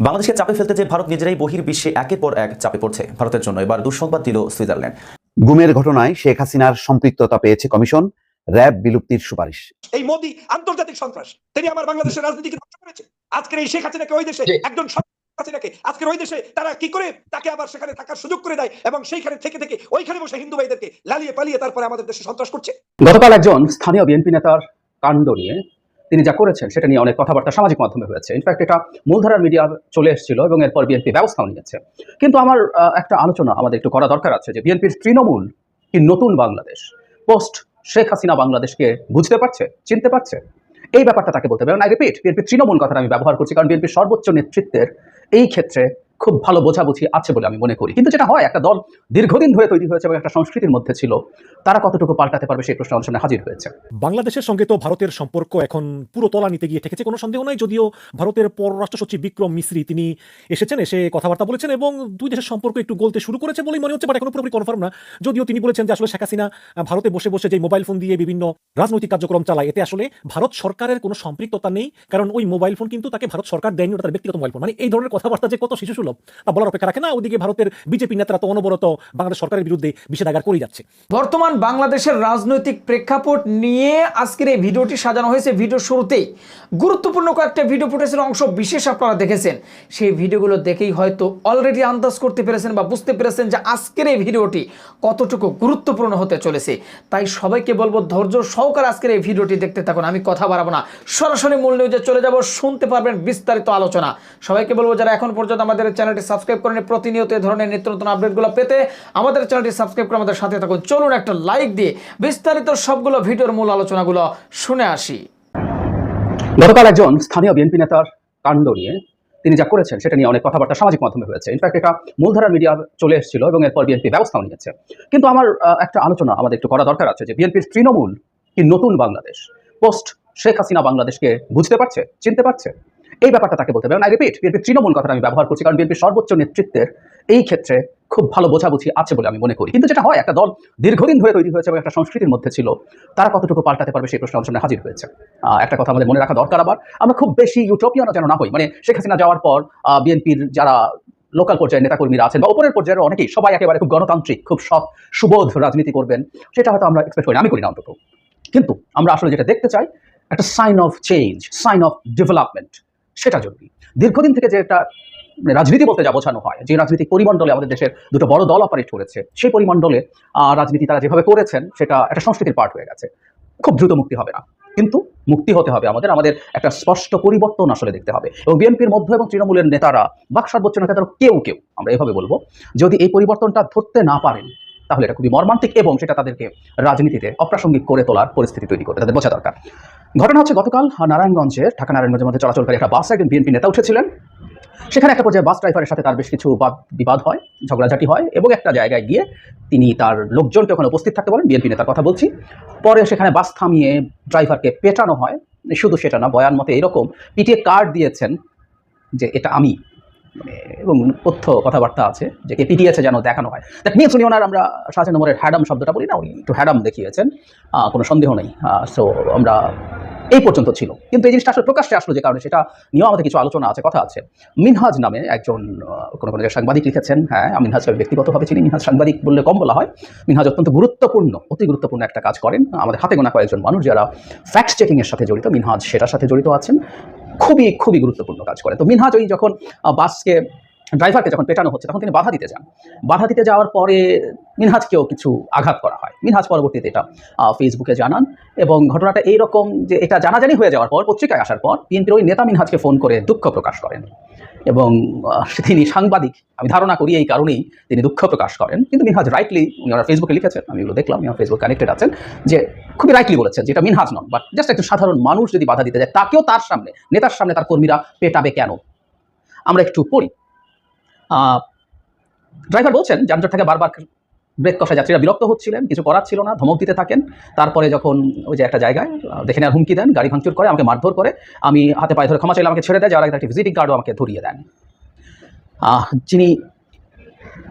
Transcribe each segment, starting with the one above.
বাংলাদেশকে চাপে ফেলতে যে ভারত নিজেরাই বহির্বিশ্বে একের পর এক চাপে পড়ছে। ভারতের জন্য এবার দুঃসংবাদ দিল সুইজারল্যান্ড। গুমের ঘটনায় শেখ হাসিনার সম্পৃক্ততা পেয়েছে কমিশন। র্যাব বিলুপ্তির সুপারিশ। এই মোদি আন্তর্জাতিক সন্ত্রাস। তিনি আমার বাংলাদেশের রাজনীতিকে ধ্বংস করেছে। আজকের এই শেখ হাসিনাকে ওই দেশে। একজন হাসিনাকে আজকের ওই দেশে তারা কি করে তাকে আবার সেখানে থাকার সুযোগ করে দেয় এবং সেইখানে থেকে থেকে ওইখানে বসে হিন্দু ভাইদেরকে লালিয়ে পালিয়ে তারপরে আমাদের দেশে সন্ত্রাস করছে? গতকাল একজন স্থানীয় বিএনপি নেতার কাণ্ড নিয়ে তিনি যা করেছেন সেটা নিয়ে অনেক কথাবার্তা সামাজিক মাধ্যমে হয়েছে। ইনফ্যাক্ট এটা মূলধারার মিডিয়া চলে এসেছিল এবং এরপর বিএনপি ব্যবস্থাও নিয়েছে। কিন্তু আমার একটা আলোচনা আমাদের একটু করা দরকার আছে যে বিএনপির তৃণমূল কি নতুন বাংলাদেশ? পোস্ট শেখ হাসিনা বাংলাদেশকে বুঝতে পারছে? চিনতে পারছে? এই ব্যাপারটা তাকে বলতে হবে। আই রিপিট বিএনপির তৃণমূল কথাটা আমি ব্যবহার করছি কারণ বিএনপির সর্বোচ্চ নেতৃত্বের এই ক্ষেত্রে খুব ভালো বোঝাবুঝি আছে বলে আমি মনে করি। কিন্তু যেটা হয়, একটা দল দীর্ঘদিন ধরে তৈরি হয়েছে এবং একটা সংস্কৃতির মধ্যে ছিল, তারা কতটুকু পাল্টাতে পারবে সেই প্রশ্ন অনুষ্ঠানে হাজির হয়েছে। বাংলাদেশের সঙ্গে তো ভারতের সম্পর্ক এখন পুরো তলা নিতে গিয়ে ঠেকেছে, কোনো সন্দেহ নাই, যদিও ভারতের পররাষ্ট্র সচিব বিক্রম মিশ্রি তিনি এসেছেন, এসে কথাবার্তা বলেছেন এবং দুই দেশের সম্পর্ক একটু গলতে শুরু করেছে বলেই মনে হচ্ছে বাট এখনও পুরোপুরি কনফার্ম না। যদিও তিনি বলেছেন যে আসলে শেখ হাসিনা ভারতে বসে বসে যে মোবাইল ফোন দিয়ে বিভিন্ন রাজনৈতিক কার্যক্রম চালায়, এতে আসলে ভারত সরকারের কোনো সম্পৃক্ততা নেই, কারণ ওই মোবাইল ফোন কিন্তু তাকে ভারত সরকার দেয়নি, ওটা তার ব্যক্তিগত মোবাইল ফোন মানে এই ধরনের কথাবার্তা যে কত শিশু সুলভ। তা বলার অপেক্ষা রাখে না ওদিকে ভারতের বিজেপি নেতারা তো অনবরত বাংলাদেশ সরকারের বিরুদ্ধে বিষেধাগার করে যাচ্ছে। বর্তমান বাংলাদেশের রাজনৈতিক প্রেক্ষাপট নিয়ে আজকের এই ভিডিওটি সাজানো হয়েছে ভিডিও শুরুতেই। গুরুত্বপূর্ণ কয়েকটা ভিডিও ফুটেজের অংশ বিশেষ আপনারা দেখেছেন। সেই ভিডিওগুলো দেখেই হয়তো অলরেডি আন্দাজ করতে পেরেছেন বা বুঝতে পেরেছেন যে আজকের এই ভিডিওটি কতটুকু গুরুত্বপূর্ণ হতে চলেছে। তাই সবাইকে বলব, ধৈর্য সহকারে আজকের এই ভিডিওটি দেখতে থাকুন, আমি কথা বাড়াবো না। সরাসরি মূল নিউজে চলে যাব, শুনতে পারবেন বিস্তারিত আলোচনা। সবাইকে বলব, যারা এখন পর্যন্ত আমাদের চ্যানেলটি সাবস্ক্রাইব করেন প্রতিনিয়ত এই ধরনের নিত্য নতুন আপডেটগুলো পেতে আমাদের চ্যানেলটি সাবস্ক্রাইব করে আমাদের সাথে থাকুন। চলুন একটা লাইক দিয়ে বিস্তারিত সবগুলো ভিডিওর মূল আলোচনাগুলো শুনে আসি। গতকাল একজন স্থানীয় বিএনপি নেতার কাণ্ড নিয়ে তিনি যা করেছেন সেটা নিয়ে অনেক কথাবার্তা সামাজিক মাধ্যমে হয়েছে। ইনফ্যাক্ট এটা মূলধারার মিডিয়া চলে এসেছিল এবং এরপর বিএনপি ব্যবস্থাও নিয়েছে। কিন্তু আমার একটা আলোচনা আমাদের একটু করা দরকার আছে যে বিএনপির তৃণমূল কি নতুন বাংলাদেশ? পোস্ট শেখ হাসিনা বাংলাদেশকে বুঝতে পারছে? চিনতে পারছে? এই ব্যাপারটা তাকে বলতে হবে। আই রিপিট বিএনপির তৃণমূল কথাটা আমি ব্যবহার করছি কারণ বিএনপির সর্বোচ্চ নেতৃত্বের এই ক্ষেত্রে খুব ভালো বোঝাবুঝি আছে বলে আমি মনে করি। কিন্তু যেটা হয়, একটা দল দীর্ঘদিন ধরে তৈরি হয়েছে এবং একটা সংস্কৃতির মধ্যে ছিল, তারা কতটুকু পাল্টাতে পারবে সেই প্রশ্ন অনুষ্ঠানে হাজির হয়েছে। একটা কথা আমাদের মনে রাখা দরকার আবার। আমরা খুব বেশি ইউটোপিয়ানও যেন না হই মানে শেখ হাসিনা যাওয়ার পর বিএনপির যারা লোকাল পর্যায়ের নেতাকর্মীরা আছেন বা উপরের পর্যায়ের অনেকেই, সবাই একেবারে খুব গণতান্ত্রিক, খুব সৎ, সুবোধ রাজনীতি করবেন, সেটা হয়তো আমরা এক্সপেক্ট করি আমি করি না অন্তত। কিন্তু আমরা আসলে যেটা দেখতে চাই, একটা sign of change sign of development সেটা জরুরি। দীর্ঘদিন থেকে যে একটা রাজনীতি বলতে যা বোঝানো হয়, যে রাজনৈতিক পরিমণ্ডলে আমাদের দেশের দুটো বড় দল অপারেট করেছে, সেই পরিমণ্ডলে রাজনীতি তারা যেভাবে করেছেন, সেটা একটা সংস্কৃতির পার্ট হয়ে গেছে। খুব দ্রুত মুক্তি হবে না। কিন্তু মুক্তি হতে হবে আমাদের আমাদের একটা স্পষ্ট পরিবর্তন আসলে দেখতে হবে। এবং বিএনপির মধ্য এবং তৃণমূলের নেতারা, বাক সর্বোচ্চ নেতাদের কেউ কেউ, আমরা এভাবে বলব, যদি এই পরিবর্তনটা ধরতে না পারেন তাহলে এটা খুবই মর্মান্তিক এবং সেটা তাদেরকে রাজনীতিতে অপ্রাসঙ্গিক করে তোলার পরিস্থিতি তৈরি করবে তাদের বোঝা দরকার। ঘটনা হচ্ছে গতকাল নারায়ণগঞ্জের ঢাকা নারায়ণগঞ্জের মধ্যে চলাচলকারী একটা বাসে একজন বিএনপি নেতা উঠেছিলেন। সেখানে একটা পর্যায়ে বাস ড্রাইভারের সাথে তার বেশ কিছু বাদ বিবাদ হয়, ঝগড়াঝাটি হয় এবং একটা জায়গায় গিয়ে তিনি তার লোকজনকে ওখানে উপস্থিত থাকতে বলেন, বিএনপি নেতার কথা বলছি। পরে সেখানে বাস থামিয়ে ড্রাইভারকে পেটানো হয়। শুধু সেটা না, বয়ান মতে এরকম পিটিয়ে কার্ড দিয়েছেন যে এটা আমি। এবং তথ্য কথাবার্তা আছে, যে কে পিটিয়েছে যেন দেখানো হয়। দ্যাট মিনস উনি ওনার আমরা শাহজাহান নম্বরের হ্যাডাম শব্দটা বলি না, উনি একটু হ্যাডাম দেখিয়েছেন কোনো সন্দেহ নেই সো আমরা এই পর্যন্ত ছিল। কিন্তু এই জিনিসটা আসলে প্রকাশ্যে আসলো যে কারণে সেটা নিয়েও আমাদের কিছু আলোচনা আছে, কথা আছে। মিনহাজ নামে একজন কোনো কোনো সাংবাদিক লিখেছেন হ্যাঁ মিনহাজকে ব্যক্তিগতভাবে চিনি, মিনহাজ সাংবাদিক বললে কম বলা হয়। মিনহাজ অত্যন্ত গুরুত্বপূর্ণ, অতি গুরুত্বপূর্ণ একটা কাজ করেন। আমাদের হাতে গোনা কয়েকজন মানুষ যারা ফ্যাক্ট চেকিংয়ের সাথে জড়িত, মিনহাজ সেটার সাথে জড়িত আছেন। খুবই খুবই গুরুত্বপূর্ণ কাজ করে। তো মিনহাজ ওই যখন বাসকে, ড্রাইভারকে যখন পেটানো হচ্ছে, তখন তিনি বাধা দিতে যান। বাধা দিতে যাওয়ার পরে মিনহাজকেও কিছু আঘাত করা হয়। মিনহাজ পরবর্তীতে এটা ফেসবুকে জানান এবং ঘটনাটা এইরকম যে এটা জানাজানি হয়ে যাওয়ার পর, পত্রিকায় আসার পর, বিএনপির ওই নেতা মিনহাজকে ফোন করে দুঃখ প্রকাশ করেন। এবং তিনি সাংবাদিক। আমি ধারণা করি এই কারণেই তিনি দুঃখ প্রকাশ করেন। কিন্তু মিনহাজ রাইটলি উনি ওরা ফেসবুকে লিখেছেন, আমি ওগুলো দেখলাম আমার ফেসবুক কানেক্টেড আছেন, যে খুবই রাইটলি বলেছেন যেটা মিনহাজ নন। বাট জাস্ট একজন সাধারণ মানুষ যদি বাধা দিতে যায়, তাকেও তার সামনে, নেতার সামনে তার কর্মীরা পেটাবে কেন? আমরা একটু পড়ি। ড্রাইভার বলছেন, যানজট থেকে বারবার ব্রেক যাত্রীরা বিরক্ত হচ্ছিলেন, কিছু করার ছিল না, ধমক দিতে থাকেন। তারপরে যখন ওই যে একটা জায়গায় দেখে নেওয়ার হুমকি দেন, গাড়ি ভাঙচুর করে, আমাকে মারধর করে, আমি হাতে পায়ে ধরে ক্ষমা চাইলে আমাকে ছেড়ে দেয় যাওয়ার আগে একটি ভিজিটিং কার্ডও আমাকে ধরিয়ে দেন। যিনি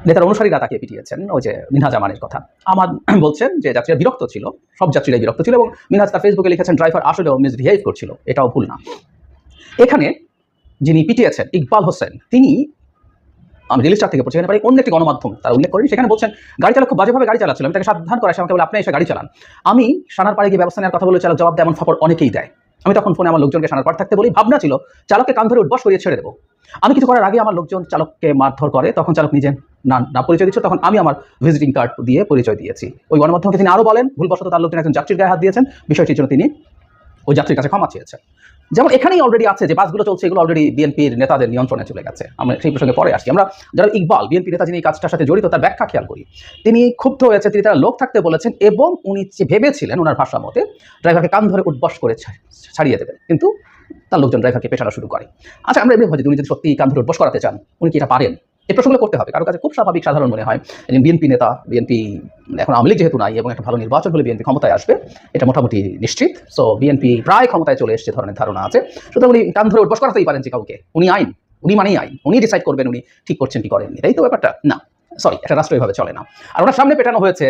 নেতার অনুসারীরা তাকে পিটিয়েছেন, ওই যে মিনহাজ আমানের কথা। আমার বলছেন যে যাত্রীরা বিরক্ত ছিল, সব যাত্রীরাই বিরক্ত ছিল এবং মিনহাজ তার ফেসবুকে লিখেছেন, ড্রাইভার আসলেও মিসবিহেভ করছিল। এটাও ভুল না। এখানে যিনি পিটিয়েছেন, ইকবাল হোসেন, তিনি আমি রিলিজ থেকে পড়ছি পারি অন্য একটি গণমাধ্যম তারা উল্লেখ করেনি। সেখানে বলছেন, গাড়ি চালক খুব বাজেভাবে গাড়ি চালাচ্ছিল। আমি তাকে সাবধান করে আমাকে আপনি এসে গাড়ি চালান। আমি সানার পাড়ে গিয়ে ব্যবস্থা কথা বলে চালক জবাব দেয়, এমন ফাপড় অনেকেই দেয়। আমি তখন ফোনে আমার লোকজনকে সানার পাড় থাকতে বলি, ভাবনা ছিল, চালককে কান ধরে উঠবস করিয়ে ছেড়ে দেবো। আমি কিছু করার আগে আমার লোকজন চালককে মারধর করে, তখন চালক নিজে না না পরিচয় দিচ্ছে তখন আমি আমার ভিজিটিং কার্ড দিয়ে পরিচয় দিয়েছি। ওই গণমাধ্যমকে তিনি আরও বলেন, ভুলবশত তার লোকজন একজন যাত্রীর গায়ে হাত দিয়েছেন, বিষয়টির জন্য তিনি ওই যাত্রীর কাছে ক্ষমা চেয়েছেন। যেমন এখানেই অলরেডি আছে যে বাসগুলো চলছে, এগুলো অলরেডি বিএনপির নেতাদের নিয়ন্ত্রণে চলে গেছে। আমরা সেই প্রসঙ্গে পরে আসছি। আমরা যারা ইকবাল বিএনপি নেতা যিনি এই কাজটার সাথে জড়িত, তার ব্যাখ্যা খেয়াল করি। তিনি ক্ষুব্ধ হয়েছে, তিনি তারা লোক থাকতে বলেছেন এবং উনি ভেবেছিলেন ওনার ভাষা মতে ড্রাইভারকে কান ধরে উদ্বাস করে ছাড়িয়ে দেবেন। কিন্তু তার লোকজন ড্রাইভারকে পেশারা শুরু করে। আচ্ছা আমরা এমনি ভাবছি, উনি যদি সত্যি কান ধরে উদ্বাস করাতে চান, উনি কি এটা পারেন? এই প্রশ্নগুলো করতে হবে। কারও কাছে খুব স্বাভাবিক সাধারণ মনে হয়। বিএনপি নেতা বিএনপি এখন আওয়ামী লীগ যেহেতু নাই এবং একটা ভালো নির্বাচন হলে বিএনপি ক্ষমতায় আসবে, এটা মোটামুটি নিশ্চিত। সো বিএনপি প্রায় ক্ষমতায় চলে এসছে ধরনের ধারণা আছে। সুতরাং উনি কান ধরে উঠবস করাতেই পারেন যে কাউকে। উনি আইন, উনি মানেই আইন, উনি ডিসাইড করবেন উনি ঠিক করছেন কি করেননি। তাই তো ব্যাপারটা? না সরি একটা রাষ্ট্র এভাবে চলে না। আর ওনার সামনে পেটানো হয়েছে,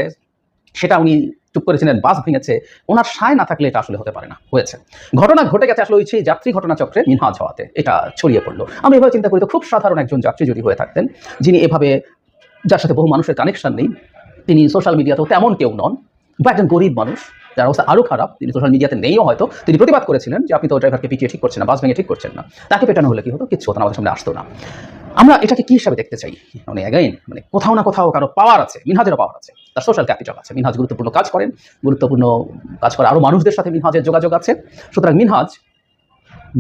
সেটা উনি চুপ করেছিলেন, বাস ভেঙেছে। ওনার সায় না থাকলে এটা আসলে হতে পারে না। হয়েছে। ঘটনা ঘটে গেছে আসলে ওই সেই যাত্রী ঘটনা চক্রে মিনহাজ হওয়াতে। এটা ছড়িয়ে পড়ল। আমি এভাবে চিন্তা করি তো, খুব সাধারণ একজন যাত্রী যদি হয়ে থাকতেন, যিনি এভাবে, যার সাথে বহু মানুষের কানেকশন নেই, তিনি সোশ্যাল মিডিয়াতেও তেমন কেউ নন, বা একজন গরিব মানুষ, যার অবস্থা আরও খারাপ, তিনি সোশ্যাল মিডিয়াতে নেইও হয়তো, তিনি প্রতিবাদ করেছিলেন যে আপনি তো ড্রাইভারকে পিটিয়ে ঠিক করছেন না, বাস ভেঙে ঠিক করছেন না। তাকে পেটানো হলে কি হতো? কিছু হতো না, আমাদের সামনে আসতো না। আমরা এটাকে কি হিসাবে দেখতে চাই? মানে অ্যাগাইন মানে কোথাও না কোথাও কারও পাওয়ার আছে, মিনহাজেরও পাওয়ার আছে, তার সোশ্যাল ক্যাপিটাল আছে। মিনহাজ গুরুত্বপূর্ণ কাজ করেন, গুরুত্বপূর্ণ কাজ করে আরও মানুষদের সাথে মিনহাজের যোগাযোগ আছে। সুতরাং মিনহাজ,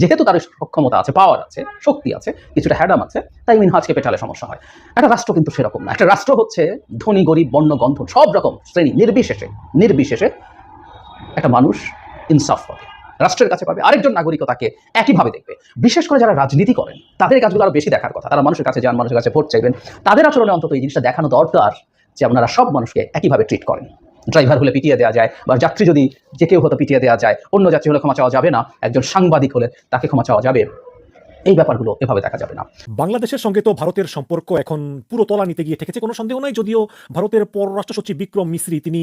যেহেতু তার সক্ষমতা আছে পাওয়ার আছে, শক্তি আছে, কিছুটা হ্যাডাম আছে, তাই মিনহাজকে পেটালে সমস্যা হয়। একটা রাষ্ট্র কিন্তু সেরকম না। একটা রাষ্ট্র হচ্ছে ধনী, গরিব বর্ণ গন্ধ সব রকম শ্রেণি, নির্বিশেষে নির্বিশেষে একটা মানুষ ইনসাফ পাবে রাষ্ট্রের কাছে পাবে, আরেকজন নাগরিকও তাকে একইভাবে দেখবে। বিশেষ করে যারা রাজনীতি করেন, তাদের কাজগুলো আরও বেশি দেখার কথা। তারা মানুষের কাছে যান, মানুষের কাছে ভোট চাইবেন। তাদের আচরণে অন্তত এই জিনিসটা দেখানো দরকার যে আপনারা সব মানুষকে একইভাবে ট্রিট করেন। ড্রাইভার হলে পিটিয়ে দেওয়া যায়, বা যাত্রী যদি যে কেউ হতো পিটিয়ে দেওয়া যায়, অন্য যাত্রী হলে ক্ষমা চাওয়া যাবে না, একজন সাংবাদিক হলে তাকে ক্ষমা চাওয়া যাবে। এই ব্যাপারগুলো এভাবে দেখা যাবে না। বাংলাদেশের সঙ্গে তো ভারতের সম্পর্ক এখন পুরো তলা নিতে গিয়ে ঠেকেছে, কোনো সন্দেহ নাই, যদিও ভারতের পররাষ্ট্র সচিব বিক্রম মিশ্রি তিনি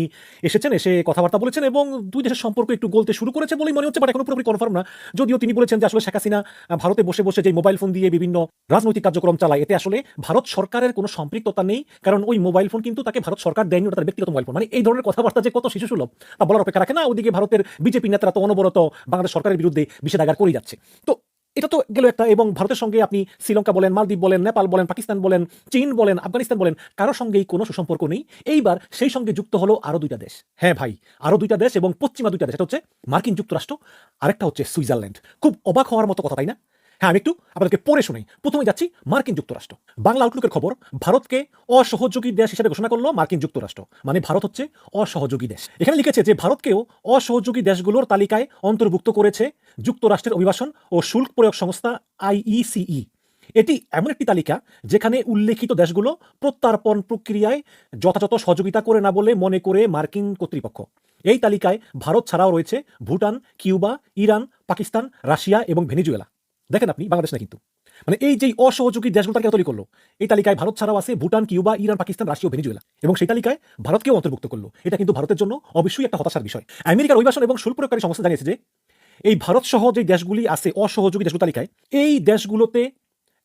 এসেছেন, এসে কথাবার্তা বলেছেন এবং দুই দেশের সম্পর্ক একটু গলতে শুরু করেছে বলেই মনে হচ্ছে বাট এখনও পুরোপুরি কনফার্ম না। যদিও তিনি বলেছেন যে আসলে শেখ হাসিনা ভারতে বসে বসে যে মোবাইল ফোন দিয়ে বিভিন্ন রাজনৈতিক কার্যক্রম চালায়, এতে আসলে ভারত সরকারের কোনো সম্পৃক্ততা নেই, কারণ ওই মোবাইল ফোন কিন্তু তাকে ভারত সরকার দেয়নি, ওটা তার ব্যক্তিগত মোবাইল ফোন মানে এই ধরনের কথাবার্তা যে কত শিশু সুলভ, তা বলার অপেক্ষা রাখে না, ওদিকে ভারতের বিজেপি নেতারা তো অনবরত বাংলাদেশ সরকারের বিরুদ্ধে বিষেধাগার করে যাচ্ছে। তো এটা তো গেল একটা, এবং ভারতের সঙ্গে আপনি শ্রীলঙ্কা বলেন, মালদ্বীপ বলেন, নেপাল বলেন, পাকিস্তান বলেন, চীন বলেন, আফগানিস্তান বলেন, কারোর সঙ্গেই কোনো সুসম্পর্ক নেই। এইবার সেই সঙ্গে যুক্ত হলো আরও দুইটা দেশ। হ্যাঁ ভাই আরও দুইটা দেশ এবং পশ্চিমা দুইটা দেশ। এটা হচ্ছে মার্কিন যুক্তরাষ্ট্র, আরেকটা হচ্ছে সুইজারল্যান্ড। খুব অবাক হওয়ার মতো কথা, তাই না? হ্যাঁ আমি একটু আপনাদেরকে পড়ে শুনি প্রথমে যাচ্ছি মার্কিন যুক্তরাষ্ট্র। বাংলা আউটলুকের খবর, ভারতকে অসহযোগী দেশ হিসেবে ঘোষণা করল মার্কিন যুক্তরাষ্ট্র। মানে ভারত হচ্ছে অসহযোগী দেশ। এখানে লিখেছে যে, ভারতকেও অসহযোগী দেশগুলোর তালিকায় অন্তর্ভুক্ত করেছে যুক্তরাষ্ট্রের অভিবাসন ও শুল্ক প্রয়োগ সংস্থা আইইসিই। এটি এমন একটি তালিকা যেখানে উল্লেখিত দেশগুলো প্রত্যার্পণ প্রক্রিয়ায় যথাযথ সহযোগিতা করে না বলে মনে করে মার্কিন কর্তৃপক্ষ। এই তালিকায় ভারত ছাড়াও রয়েছে Bhutan, Cuba, Iran, Pakistan, Russia এবং ভেনিজুয়েলা। দেখেন আপনি, বাংলাদেশ না কিন্তু। মানে এই যে অসহযোগী দেশগুলো তালিকা তৈরি করল, এই তালিকায় ভারত ছাড়াও আছে Bhutan, Cuba, Iran, Pakistan, Russia Venezuela. এবং সেই তালিকায় ভারতকেও অন্তর্ভুক্ত করল। এটা কিন্তু ভারতের জন্য অবশ্যই একটা হতাশার বিষয়। আমেরিকার অভিবাসন এবং শুল্ক প্রয়োগকারী সংস্থা জানিয়েছে যে, এই ভারত সহ যে দেশগুলি আছে অসহযোগী দেশগুলো তালিকায়, এই দেশগুলোতে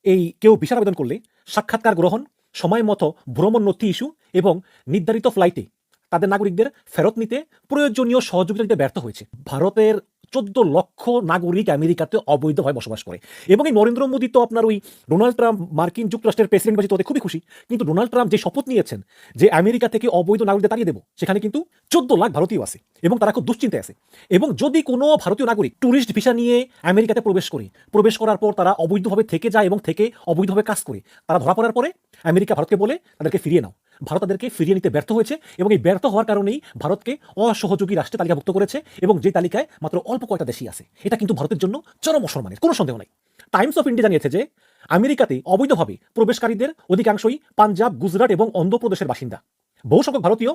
এই কেউ ভিসার আবেদন করলে সাক্ষাৎকার গ্রহণ, সময় মতো ভ্রমণ নথি ইস্যু এবং নির্ধারিত ফ্লাইটে তাদের নাগরিকদের ফেরত নিতে প্রয়োজনীয় সহযোগিতা দিতে ব্যর্থ হয়েছে। ভারতের চোদ্দ লক্ষ নাগরিক আমেরিকাতে অবৈধভাবে বসবাস করে। এবং এই নরেন্দ্র মোদী তো আপনার ওই ডোনাল্ড ট্রাম্প, মার্কিন যুক্তরাষ্ট্রের প্রেসিডেন্ট বাজি খুবই খুশি। কিন্তু ডোনাল্ড ট্রাম্প যে শপথ নিয়েছেন যে আমেরিকা থেকে অবৈধ নাগরিকদের তাড়িয়ে দেবো, সেখানে কিন্তু চোদ্দ লাখ ভারতীয় আছে এবং তারা খুব দুশ্চিন্তায় আছে। এবং যদি কোনো ভারতীয় নাগরিক ট্যুরিস্ট ভিসা নিয়ে আমেরিকাতে প্রবেশ করে, প্রবেশ করার পর তারা অবৈধভাবে থেকে যায় এবং থেকে অবৈধভাবে কাজ করে, তারা ধরা পড়ার পরে আমেরিকা ভারতকে বলে, তাদেরকে ফিরিয়ে নাও। ভারত তাদেরকে ফিরিয়ে নিতে ব্যর্থ হয়েছে এবং এই ব্যর্থ হওয়ার কারণেই ভারতকে অসহযোগী রাষ্ট্রে তালিকাভুক্ত করেছে এবং যে তালিকায় মাত্র অল্প কয়টা দেশই আছে। এটা কিন্তু ভারতের জন্য চরম অসম্মানের, কোনো সন্দেহ নাই। টাইমস অফ ইন্ডিয়া জানিয়েছে যে, আমেরিকাতে অবৈধভাবে প্রবেশকারীদের অধিকাংশই পাঞ্জাব, গুজরাট এবং অন্ধ্রপ্রদেশের বাসিন্দা। বহু সংখ্যক ভারতীয়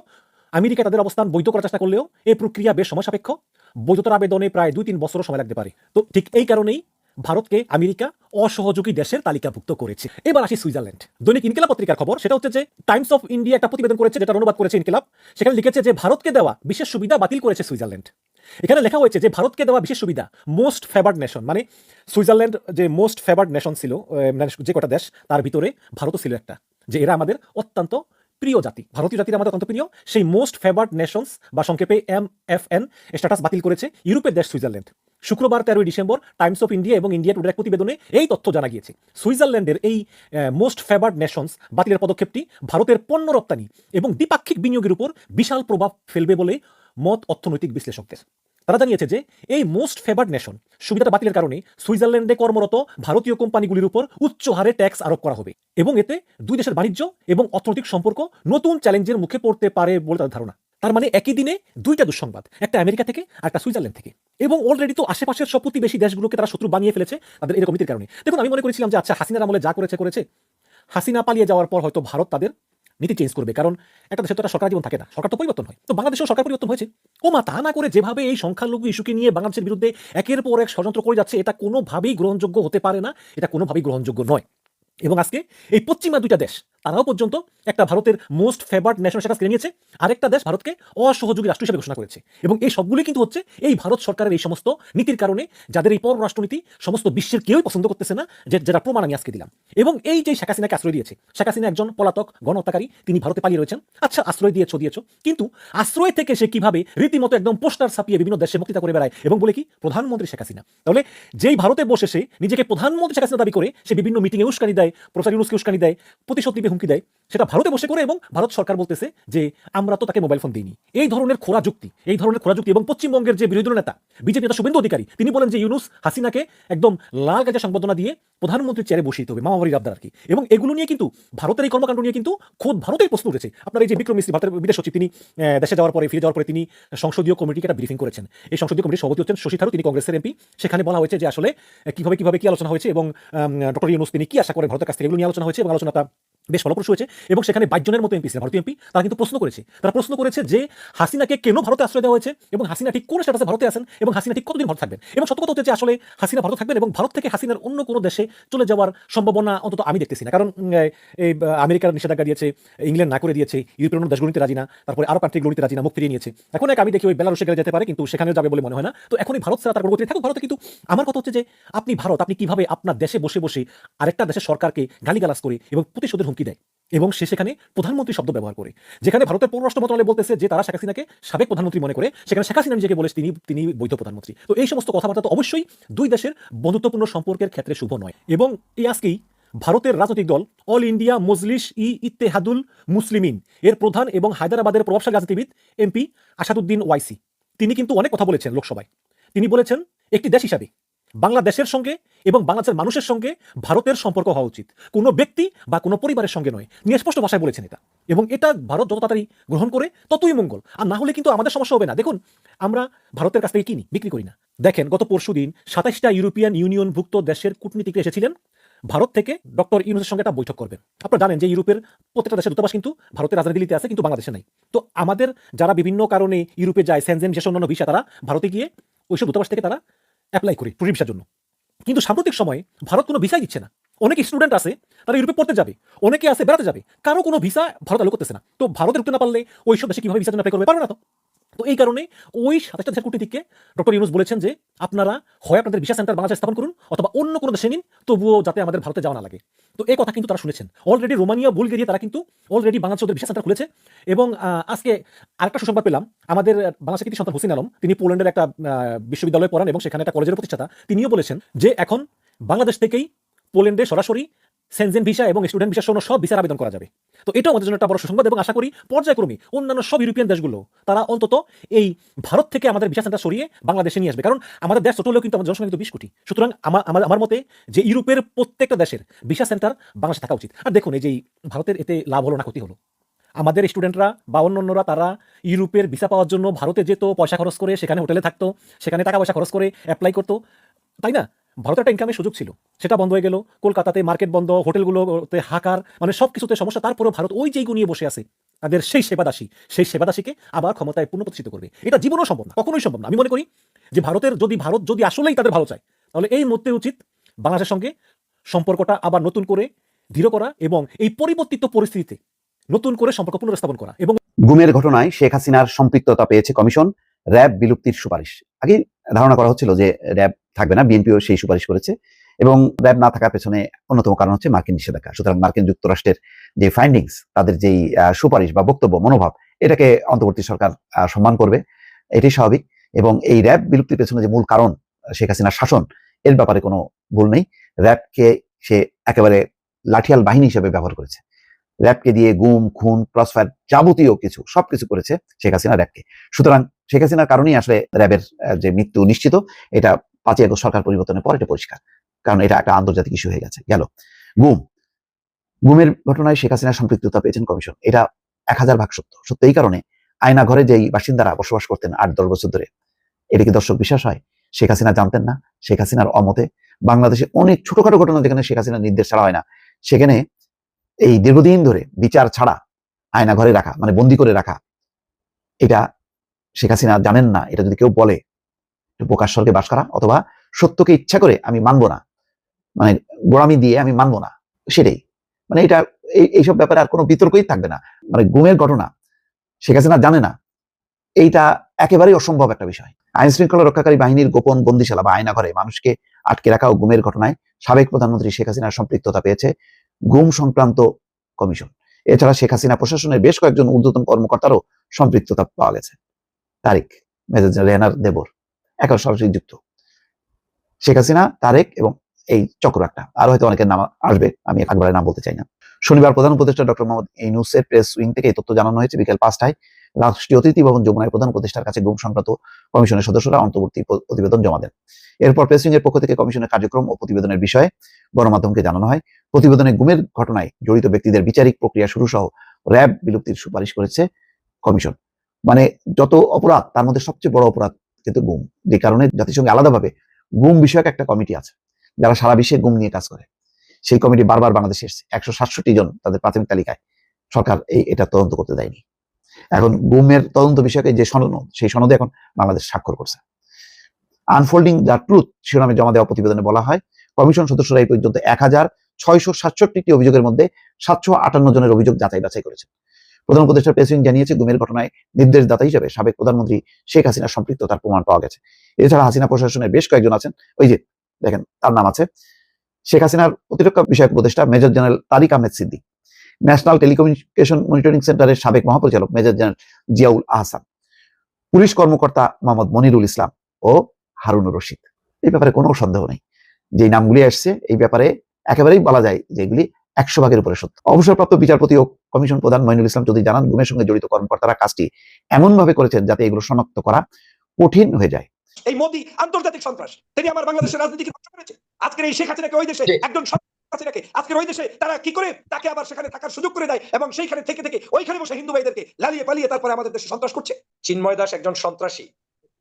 আমেরিকায় তাদের অবস্থান বৈধ করার চেষ্টা করলেও এই প্রক্রিয়া বেশ সময় সাপেক্ষ বৈধতার আবেদনে প্রায় দুই তিন বছরও সময় লাগতে পারে। তো ঠিক এই কারণেই ভারতকে আমেরিকা অসহযোগী দেশের তালিকাভুক্ত করেছে। এবার আসি সুইজারল্যান্ড। দৈনিক ইনকিলাব পত্রিকার খবর, সেটা হচ্ছে যে টাইমস অফ ইন্ডিয়া একটা প্রতিবেদন করেছে যেটা অনুবাদ করেছে ইনকিলাব। সেখানে লিখেছে যে ভারতকে দেওয়া বিশেষ সুবিধা বাতিল করেছে সুইজারল্যান্ড। এখানে লেখা হয়েছে যে ভারতকে দেওয়া বিশেষ সুবিধা মোস্ট ফেভার্ড নেশন মানে সুইজারল্যান্ড যে মোস্ট ফেভার্ড নেশন ছিল মানে যে কটা দেশ, তার ভিতরে ভারতও ছিল একটা, যে এরা আমাদের অত্যন্ত প্রিয় জাতি। ভারতীয় জাতির আমাদের অত্যন্ত প্রিয়, সেই মোস্ট ফেভার্ড নেশনস বা সংক্ষেপে এম, এফ, এন স্ট্যাটাস বাতিল করেছে ইউরোপের দেশ সুইজারল্যান্ড। শুক্রবার তেরোই ডিসেম্বর টাইমস অফ ইন্ডিয়া এবং ইন্ডিয়া টুডের প্রতিবেদনে এই তথ্য জানা গিয়েছে। সুইজারল্যান্ডের এই মোস্ট ফেভার্ড নেশনস বাতিলের পদক্ষেপটি ভারতের পণ্য রপ্তানি এবং দ্বিপাক্ষিক বিনিয়োগের উপর বিশাল প্রভাব ফেলবে বলে মত অর্থনৈতিক বিশ্লেষকদের। তারা জানিয়েছে যে, এই মোস্ট ফেভার্ড নেশন সুবিধাটা বাতিলের কারণে সুইজারল্যান্ডে কর্মরত ভারতীয় কোম্পানিগুলির উপর উচ্চ হারে ট্যাক্স আরোপ করা হবে এবং এতে দুই দেশের বাণিজ্য এবং অর্থনৈতিক সম্পর্ক নতুন চ্যালেঞ্জের মুখে পড়তে পারে বলে তাদের ধারণা। তার মানে একই দিনে দুইটা দুঃসংবাদ, একটা আমেরিকা থেকে আর একটা সুইজারল্যান্ড থেকে। এবং অলরেডি তো আশেপাশের সব প্রতিবেশী দেশগুলোকে তারা শত্রু বানিয়ে ফেলেছে তাদের এরকম নীতির কারণে। দেখুন, আমি মনে করেছিলাম যে আচ্ছা হাসিনার আমলে যা করেছে করেছে। হাসিনা পালিয়ে যাওয়ার পর হয়তো ভারত তাদের নীতি চেঞ্জ করবে, কারণ একটা দেশে তো একটা সরকার জীবন থাকে না, সরকার তো পরিবর্তন হয়। তো বাংলাদেশেও সরকার পরিবর্তন হয়েছে। ও মা, তা না করে যেভাবে এই সংখ্যালঘু ইস্যুকে নিয়ে বাংলাদেশের বিরুদ্ধে একের পর এক ষড়যন্ত্র করে যাচ্ছে, এটা কোনোভাবেই গ্রহণযোগ্য হতে পারে না, এটা কোনোভাবেই গ্রহণযোগ্য নয়। এবং আজকে এই পশ্চিমা দুইটা দেশ তারাও পর্যন্ত একটা ভারতের মোস্ট ফেভার্ড ন্যাশনাল স্ট্যাটাস কিনে নিয়েছে। আরেকটা দেশ ভারতকে অসহযোগী রাষ্ট্র হিসেবে ঘোষণা করেছে। এবং এই সবগুলি কিন্তু হচ্ছে এই ভারত সরকারের এই সমস্ত নীতির কারণে যাদের এই পররাষ্ট্রনীতি সমস্ত বিশ্বের কেউই পছন্দ করতেছে না, যে যেটা প্রমাণ আমি আজকে দিলাম। এবং এই যে শেখ হাসিনাকে আশ্রয় দিয়েছে, শেখ হাসিনা একজন পলাতক, গণহত্যাকারী, তিনি ভারতে পালিয়ে রয়েছেন। আচ্ছা আশ্রয় দিয়েছ দিয়েছ। কিন্তু আশ্রয় থেকে সে কীভাবে রীতিমতো একদম পোস্টার ছাপিয়ে বিভিন্ন দেশে বক্তৃতা করে বেড়ায় এবং বলে কি, প্রধানমন্ত্রী শেখ হাসিনা। তাহলে যেই ভারতে বসে সে নিজেকে প্রধানমন্ত্রী শেখ হাসিনা দাবি করে, সে বিভিন্ন মিটিংয়ে উস্কানি দেয়, প্রচার ইউনুসকে উস্কানি দেয়, প্রতিশোধ হুমকি দেয়, সেটা ভারতে বসে করে এবং ভারত সরকার বলতেছে যে আমরা তো তাকে মোবাইল ফোন দিইনি। এই ধরনের খোরা যুক্তি, এই ধরনের খোরা যুক্তি এবং পশ্চিমবঙ্গের যে বিরোধী নেতা, বিজেপি নেতা শুভেন্দু অধিকারী, তিনি বলেন যে ইউনুস হাসিনাকে একদম লাল গাজা সংবর্ধনা দিয়ে প্রধানমন্ত্রীর চেয়ারে বসিয়ে দিতে হবে, মামাবাড়ির আবদার আর কি এবং এগুলো নিয়ে কিন্তু ভারতের এই কর্মকাণ্ড নিয়ে কিন্তু খোদ ভারতেই প্রশ্ন উঠেছে। আপনার এই যে বিক্রম মিস্ত্রি, ভারতের বিদেশ সচিব, তিনি দেশে যাওয়ার পরে, ফিরে যাওয়ার পরে তিনি সংসদীয় কমিটিকে একটা ব্রিফিং করেছেন। এই সংসদীয় কমিটির সভাপতি হচ্ছেন শশী থারুর, তিনি কংগ্রেসের এমপি। সেখানে বলা হয়েছে যে আসলে কীভাবে কীভাবে কি আলোচনা হয়েছে এবং ডক্টর ইউনুস, তিনি কি আশা করে ভারতের কাছ থেকে? এগুলো নিয়ে আলোচনা হয়েছে এবং আলোচনাটা বেশ ফলপ্রসূ হয়েছে এবং সেখানে বাইশ জনের মতো এমপি ছিলেন, ভারতীয় এমপি তারা কিন্তু প্রশ্ন করেছে, তারা প্রশ্ন করেছে যে হাসিনাকে কেন ভারতে আশ্রয় দেওয়া হয়েছে এবং হাসিনা ঠিক কোন স্ট্যাটাসে ভারতে আছেন এবং হাসিনা ঠিক কতদিন ভারত থাকবেন? এবং সত্য কথা হচ্ছে যে আসলে হাসিনা ভারত থাকবেন এবং ভারত থেকে হাসিনার অন্য কোনো দেশে চলে যাওয়ার সম্ভাবনা অন্তত আমি দেখতেছি না। কারণ এই আমেরিকার নিষেধাজ্ঞা দিয়েছে, ইংল্যান্ড না করে দিয়েছে ইউরোপীয় অন্য দেশগুলিতে রাজি না, তারপরে আরও কান্ট্রিগুলিতে রাজি না মুখ ফিরিয়ে নিয়েছে। এখন এক আমি দেখি ওই বেলারুশে গেলে যেতে পারে, কিন্তু সেখানেও যাবে বলে মনে হয় না। তো এখনই ভারত ছাড়া তার পরবর্তী থাকুক ভারতে, কিন্তু আমার কথা হচ্ছে যে আপনি ভারত, আপনি কীভাবে আপনার দেশে বসে বসে আরেকটা দেশের সরকারকে গালিগালাজ করে এবং প্রতিশোধের হুমকি দেয় এবং সে সেখানে প্রধানমন্ত্রী শব্দ ব্যবহার করে, যেখানে ভারতের পররাষ্ট্র মন্ত্রণালয় বলতেছে যে তারা শেখ হাসিনাকে সাবেক প্রধানমন্ত্রী মনে করে, সেখানে শেখ হাসিনা নিজেকে বলে তিনি তিনি বৈধ প্রধানমন্ত্রী। তো এই সমস্ত কথাবার্তা তো অবশ্যই দুই দেশের বন্ধুত্বপূর্ণ সম্পর্কের ক্ষেত্রে শুভ নয় এবং এই আজকেই ভারতের রাজনৈতিক দল অল ইন্ডিয়া মজলিস ই ইত্তেহাদুল মুসলিমিন এর প্রধান এবং হায়দ্রাবাদের প্রভাবশালী রাজনীতিবিদ এমপি আসাদুদ্দিন ওয়াইসি। তিনি কিন্তু অনেক কথা বলেছেন লোকসভায়। তিনি বলেছেন, একটি দেশ হিসাবে বাংলাদেশের সঙ্গে এবং বাংলাদেশের মানুষের সঙ্গে ভারতের সম্পর্ক হওয়া উচিত। কোনো ব্যক্তি বা কোনো পরিবারের সঙ্গে নয়। নিয়ে স্পষ্ট ভাষায় বলেছেন এটা। এবং এটা ভারত যত তাড়াতাড়ি গ্রহণ করে, ততই মঙ্গল। আর না হলে কিন্তু আমাদের সমস্যা হবে না। দেখুন, আমরা ভারতের কাছ থেকে কিনি, বিক্রি করি না। দেখেন, গত পরশু দিন সাতাইশটা ইউরোপিয়ান ইউনিয়নভুক্ত দেশের কূটনীতিকরা এসেছিলেন। ভারত থেকে ডক্টর ইউনুসের সঙ্গে একটা বৈঠক করবেন। আপনারা জানেন যে ইউরোপের প্রত্যেকটা দেশের দূতাবাস কিন্তু ভারতের রাজধানী দিল্লিতে আছে, কিন্তু বাংলাদেশে নাই। তো আমাদের যারা বিভিন্ন কারণে ইউরোপে যায়, সেনজেন যেসব অন্যান্য ভিসা, তারা ভারতে গিয়ে ওইসব দূতাবাস থেকে তারা অ্যাপ্লাই করি টুরি ভিসার জন্য। কিন্তু সাম্প্রতিক সময়ে ভারত কোনো ভিসাই দিচ্ছে না। অনেক স্টুডেন্ট আছে, তারা ইউরোপে পড়তে যাবে। অনেকে আছে বেড়াতে যাবে। কারও কোনো ভিসা ভারত আলো করতেছে না। তো ভারতে ঢুকতে না পারলে ওই সব দেশে কীভাবে ভিসা অ্যাপ্লাই করবে পারবে না তো? তো এই কারণে ওই সাতাশটা দেশের কূটনীতিককে ডক্টর ইউনুস বলেছেন যে, আপনারা হয় আপনাদের ভিসা সেন্টার বাংলাদেশে স্থাপন করুন অথবা অন্য কোনো দেশে নিন, তবুও যাতে আমাদের ভারতে যাওয়া না লাগে। তো এই কথা কিন্তু তারা শুনেছেন। অলরেডি রোমানিয়া, বুলগেরিয়া তারা কিন্তু অলরেডি বাংলাদেশ ওদের ভিসা সেন্টার খুলেছে এবং আজকে আরেকটা সুসংবাদ পেলাম। আমাদের বাংলাদেশের কৃতি সন্তান হোসেন আলম, তিনি পোল্যান্ডের একটা বিশ্ববিদ্যালয়ে পড়ান এবং সেখানে একটা কলেজের প্রতিষ্ঠাতা। তিনিও বলেছেন যে এখন বাংলাদেশ থেকেই পোল্যান্ডে সরাসরি সেনজেন ভিসা এবং স্টুডেন্ট ভিসা সহ সব ভিসার আবেদন করা যাবে। তো এটাও আমাদের জন্য একটা বড় সুসংবাদ এবং আশা করি পর্যায়ক্রমে অন্যান্য সব ইউরোপিয়ান দেশগুলো, তারা অন্তত এই ভারত থেকে আমাদের ভিসা সেন্টার সরিয়ে বাংলাদেশে নিয়ে আসবে। কারণ আমাদের দেশ ছোট হলেও কিন্তু আমাদের জনসংখ্যা কিন্তু বিশ কোটি। সুতরাং আমার আমার মতে যে ইউরোপের প্রত্যেকটা দেশের ভিসা সেন্টার বাংলাদেশে থাকা উচিত। আর দেখুন, এই যে ভারতের এতে লাভ হলো না, ক্ষতি হলো। আমাদের স্টুডেন্টরা বা অন্য অন্যরা তারা ইউরোপের ভিসা পাওয়ার জন্য ভারতে যেত, পয়সা খরচ করে সেখানে হোটেলে থাকতো, সেখানে টাকা পয়সা খরচ করে অ্যাপ্লাই করতো। তাই না? ভারতের একটা ইনকামের সুযোগ ছিল। সেটা বন্ধ হয়ে গেল, কলকাতাতে মার্কেট বন্ধ, হোটেলগুলোতে হাকার মানে সব কিছুতে সমস্যা। তারপরেও ভারত ওই যেইগুলো নিয়ে বসে আছে, তাদের সেই সেবাদাসী, সেই সেবাদাসীকে আবার ক্ষমতায় পুনঃপ্রতিষ্ঠিত করবে। এটা জীবনও সম্ভব না, কখনোই সম্ভব না। আমি মনে করি যে ভারতের যদি ভারত যদি আসলেই তাদের ভালো চায়, তাহলে এই মুহূর্তে উচিত বাংলাদেশের সঙ্গে সম্পর্কটা আবার নতুন করে দৃঢ় করা এবং এই পরিবর্তিত পরিস্থিতিতে নতুন করে সম্পর্ক পুনরস্থাপন করা এবং গুমের ঘটনায় শেখ হাসিনার সম্পৃক্ততা পেয়েছে কমিশন, র্যাব বিলুপ্তির সুপারিশ। আগে ধারণা করা হচ্ছিল যে র্যাব থাকবে না, বিএনপিও সেই সুপারিশ করেছে এবং র্যাব না থাকার পেছনে অন্যতম কারণ হচ্ছে মার্কিন নিষেধাজ্ঞা। সুতরাং মার্কিন যুক্তরাষ্ট্রের যে ফাইন্ডিংস তাদের যেই সুপারিশ বা বক্তব্য, মনোভাব, এটাকে অন্তর্বর্তী সরকার সম্মান করবে, এটাই স্বাভাবিক এবং এই র্যাব বিলুপ্তির পেছনে যে মূল কারণ, শেখ হাসিনার শাসন, এর ব্যাপারে কোনো ভুল নেই। র্যাবকে সে একেবারে লাঠিয়াল বাহিনী হিসেবে ব্যবহার করেছে। র্যাবকে দিয়ে গুম, খুন ক্রসফায়ার যাবতীয় কিছু, সবকিছু করেছে শেখ হাসিনা র্যাবকে। সুতরাং শেখ হাসিনার কারণেই আসলে র্যাবের যে মৃত্যু নিশ্চিত, এটা পাঁচই আগস্ট সরকার পরিবর্তনের পর এটা পরিষ্কার। কারণ এটা একটা আন্তর্জাতিক ইস্যু হয়ে গেছে। গেল। গুম। গুমের ঘটনায় শেখ হাসিনার সম্পৃক্ততা পেয়েছেন কমিশন। এটা এক হাজার ভাগ সত্য। সত্য এই কারণে আয়না ঘরে যেই বাসিন্দারা বসবাস করতেন আট, দশ বছর ধরে, এটা কি দর্শক বিশ্বাস হয়? শেখ হাসিনা জানতেন না। শেখ হাসিনার অমতে বাংলাদেশে অনেক ছোটখাটো ঘটনা যেখানে শেখ হাসিনার নির্দেশ ছাড়া হয় না। সেখানে এই দীর্ঘদিন ধরে বিচার ছাড়া আয়না ঘরে রাখা মানে বন্দি করে রাখা, এটা শেখ হাসিনা জানেন না, এটা যদি কেউ বলে প্রকাশ স্বর্গে বাস করা অথবা সত্যকে ইচ্ছা করে আমি মানবো না মানে গোড়ামি দিয়ে আমি মানবো না, সেটাই। মানে এটা এইসব ব্যাপারে আর কোনো বিতর্কই থাকবে না। মানে গুমের ঘটনা, শেখ হাসিনা জানে না, এইটা একেবারেই অসম্ভব একটা বিষয়। আইন শৃঙ্খলা রক্ষাকারী বাহিনীর গোপন বন্দিশালা বা আয়না ঘরে মানুষকে আটকে রাখা ও গুমের ঘটনায় সাবেক প্রধানমন্ত্রী শেখ হাসিনার সম্পৃক্ততা পেয়েছে গুম সংক্রান্ত কমিশন। এছাড়া শেখ হাসিনা প্রশাসনের বেশ কয়েকজন ঊর্ধ্বতন কর্মকর্তারও সম্পৃক্ততা পাওয়া গেছে। তারিক মেজর রেহানার দেবর একেবারে সরাসরি যুক্ত। শেখ হাসিনা, তারেক এবং এই চক্র একটা। আর হয়তো অনেকের নাম আসবে, আমি একবারে নাম বলতে চাই না। শনিবার প্রধান উপদেষ্টা ডক্টর মোহাম্মদ ইউনুসের প্রেস উইং থেকে এই তথ্য জানানো হয়েছে বিকেল পাঁচটায়। রাষ্ট্রীয় অতিথি ভবন যমুনায় প্রধান উপদেষ্টার কাছে গুম সংক্রান্ত কমিশনের সদস্যরা অন্তর্বর্তী প্রতিবেদন জমা দেন। এরপর প্রেস উইং এর পক্ষ থেকে কমিশনের কার্যক্রম ও প্রতিবেদনের বিষয়ে গণমাধ্যমকে জানানো হয়। প্রতিবেদনে গুমের ঘটনায় জড়িত ব্যক্তিদের বিচারিক প্রক্রিয়া শুরু সহ র্যাব বিলুপ্তির সুপারিশ করেছে কমিশন। মানে যত অপরাধ, তার মধ্যে সবচেয়ে বড় অপরাধ কিন্তু গুম। যে কারণে জাতিসংঘে আলাদাভাবে গুম বিষয়ক একটা কমিটি আছে, যারা সারা বিশ্বে গুম নিয়ে কাজ করে। সেই কমিটি বারবার বাংলাদেশে এসেছে। একশো সাতষট্টি জন তাদের প্রাথমিক তালিকায় সরকার এই, এটা তদন্ত করতে দেয়নি। এখন গুমের তদন্ত বিষয়কে যে সনদ, সেই সনদে এখন বাংলাদেশ স্বাক্ষর করছে। আনফোল্ডিং দ্য ট্রুথ শিরোনামে জমা দেওয়া প্রতিবেদনে বলা হয়, কমিশন সদস্যরা এই পর্যন্ত এক হাজার ছয়শো সাতষট্টিটি অভিযোগের মধ্যে সাতশো আটান্ন জনের অভিযোগ যাচাই বাছাই করেছে। প্রধান উপদেষ্টা প্রেসিং জানিয়েছে, গুমের ঘটনায় নির্দেশদাতা হিসেবে সাবেক প্রধানমন্ত্রী শেখ হাসিনার সম্পৃক্ততার প্রমাণ পাওয়া গেছে। এছাড়া হাসিনা প্রশাসনের বেশ কয়েকজন আছেন। ওই যে, দেখেন, তার নাম আছে শেখ হাসিনার প্রতিরক্ষা বিষয়ক উপদেষ্টা major general Tarik Ahmed Siddique. National telecommunication monitoring সেন্টারের সাবেক মহাপরিচালক major general Ziaul Ahsan, police কর্মকর্তা মোহাম্মদ মনিরুল ইসলাম ও হারুনুর রশিদ। এই ব্যাপারে কোনো সন্দেহ নেই। যে নামগুলি আসছে, এই ব্যাপারে একেবারেই বলা যায় যে এগুলি একশো ভাগের উপরে সত্য। অবসরপ্রাপ্ত বিচারপতি ও কমিশন প্রধান মইনুল ইসলাম চৌধুরী জানান গুমের সঙ্গে জড়িত কর্মকর্তারা কাজটি এমন ভাবে করেছেন যাতে এগুলো শনাক্ত করা কঠিন হয়ে যায়। এই মোদি আন্তর্জাতিক সন্ত্রাস তিনি আমার বাংলাদেশের রাজনীতিকে ধ্বংস করেছে। আজকের এই শেখ হাসিনাকে ওই দেশে একজন হাসিনাকে আজকের ওই দেশে তারা কি করে? তাকে আবার সেখানে থাকার সুযোগ করে দেয় এবং সেইখানে থেকে থেকে ওইখানে বসে হিন্দু ভাইদেরকে লালিয়ে পালিয়ে তারপরে আমাদের দেশে সন্ত্রাস করছে। চিন্ময় দাস একজন সন্ত্রাসী।